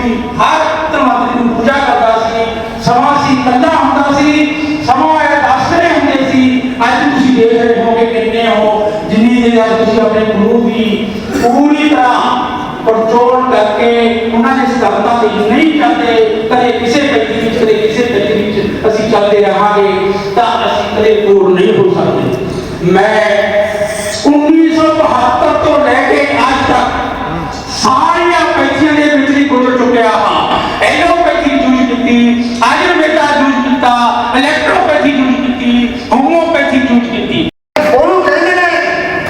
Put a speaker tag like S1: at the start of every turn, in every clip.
S1: पूरी भारत मातृ पूजा करदासी समासी कल्ला हमदासी समाय दासरे हमदेसी आज तो तुसी देख रहे होंगे कितने हो, जिन्हीं ने आज तुसी अपने गुरु की पूरी तरह कंट्रोल करके उन्हें इस करता से नहीं चलते करे किसे व्यक्ति विच करे किसे व्यक्ति विच असि चलते रहांगे, ता असि कदे दूर नहीं हो सकते। मैं 1972 तो लेके आज तक सारे ਐਲੋਪੈਥੀ ਯੂਜ਼ ਕੀਤੀ ਆਯੁਰਵੇਦਾ ਯੂਜ਼ ਕੀਤਾ ਇਲੈਕਟ੍ਰੋਪੈਥੀ ਯੂਜ਼ ਕੀਤੀ ਹੋਮੋਪੈਥੀ ਯੂਜ਼ ਕੀਤੀ
S2: ਉਹਨੂੰ ਕਹਿੰਦੇ ਨੇ,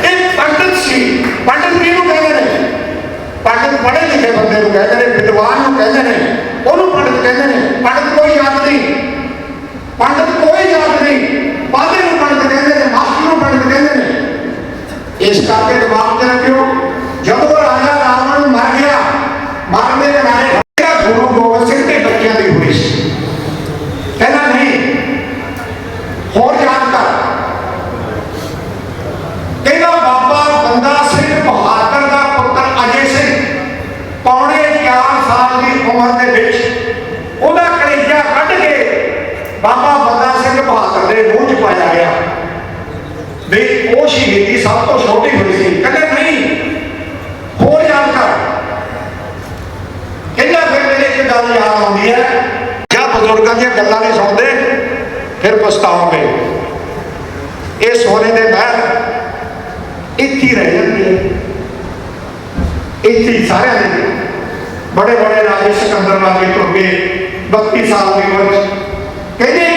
S2: ਇਹ ਪੰਡਤ ਸੀ। ਪੰਡਤ ਕਿਹਨੂੰ ਕਹਿੰਦੇ ਨੇ? ਪੰਡਤ ਪੜ੍ਹੇ ਲਿਖੇ ਬੰਦੇ ਨੂੰ ਕਹਿੰਦੇ ਨੇ, ਵਿਦਵਾਨ ਨੂੰ ਕਹਿੰਦੇ ਨੇ। ਉਹਨੂੰ ਪੰਡਤ ਕਹਿੰਦੇ ਨੇ। ਪੰਡਤ ਕੋਈ ਯਾਦ ਨਹੀਂ ਪੰਡਤ ਕੋਈ ਯਾਦ ਨਹੀਂ ਪਾਦੇ ਨੂੰ ਪੰਡਤ ਕਹਿੰਦੇ ਨੇ ਮਾਸਟਰ ਨੂੰ ਪੰਡਤ ਕਹਿੰਦੇ ਨੇ ਇਸ ਕਰਕੇ ਦਿਮਾਗ 'ਚ ਰੱਖਿਓ ਜਦੋਂ ਰਾਜਾ ਰਾਵਣ ਮਰ ਗਿਆ ਮਰਨ ਦੇ ਨਾਲੇ ਜਿਹੜਾ ਗੁਰੂ ਗੋਬਿੰਦ ਸਿੰਘ ਦੇ ਬੱਚਿਆਂ ਦੀ ਹੋਈ ਸੀ ਕਹਿੰਦਾ ਨਹੀਂ ਹੋਰ ਯਾਦ ਕਰ ਕਹਿੰਦਾ ਬਾਬਾ ਬੰਦਾ ਸਿੰਘ ਬਹਾਦਰ ਦਾ ਪੁੱਤਰ ਅਜੇ ਸਿੰਘ ਪੌਣੇ 4 ਸਾਲ ਦੀ ਉਮਰ ਦੇ ਵਿੱਚ ਉਹਦਾ ਕਲੇਜਾ ਕੱਢ ਕੇ ਬਾਬਾ ਬੰਦਾ ਸਿੰਘ ਬਹਾਦਰ ਦੇ ਮੂੰਹ 'ਚ ਪਾਇਆ ਗਿਆ। ਵੀ ਉਹ ਸ਼ਹੀਦੀ ਸਭ ਤੋਂ ਛੋਟੀ ਹੋਈ ਸੀ। ਕਹਿੰਦਾ, ਨਹੀਂ, ਹੋਰ ਯਾਦ ਕਰ। ਕਹਿੰਦਾ, ਫਿਰ ਮੇਰੇ ਇੱਕ ਗੱਲ ਯਾਦ ਆਉਂਦੀ ਹੈ। ਜਾਂ ਬਜ਼ੁਰਗਾਂ ਦੀਆਂ ਗੱਲਾਂ ਨਹੀਂ ਸੁਣਦੇ, ਫਿਰ ਪਛਤਾਓਗੇ। ਇਹ ਸੋਨੇ ਦੇ ਮਹਿਲ ਇੱਥੇ ਰਹਿ ਜਾਂਦੀ ਹੈ ਇੱਥੇ ਸਾਰਿਆਂ ਦੇ। ਬੜੇ ਬੜੇ ਰਾਜੇ ਸਿਕੰਦਰ ਵਾਲੇ ਤੁਰ ਗਏ 32 ਸਾਲ ਦੀ ਉਮਰ Dedi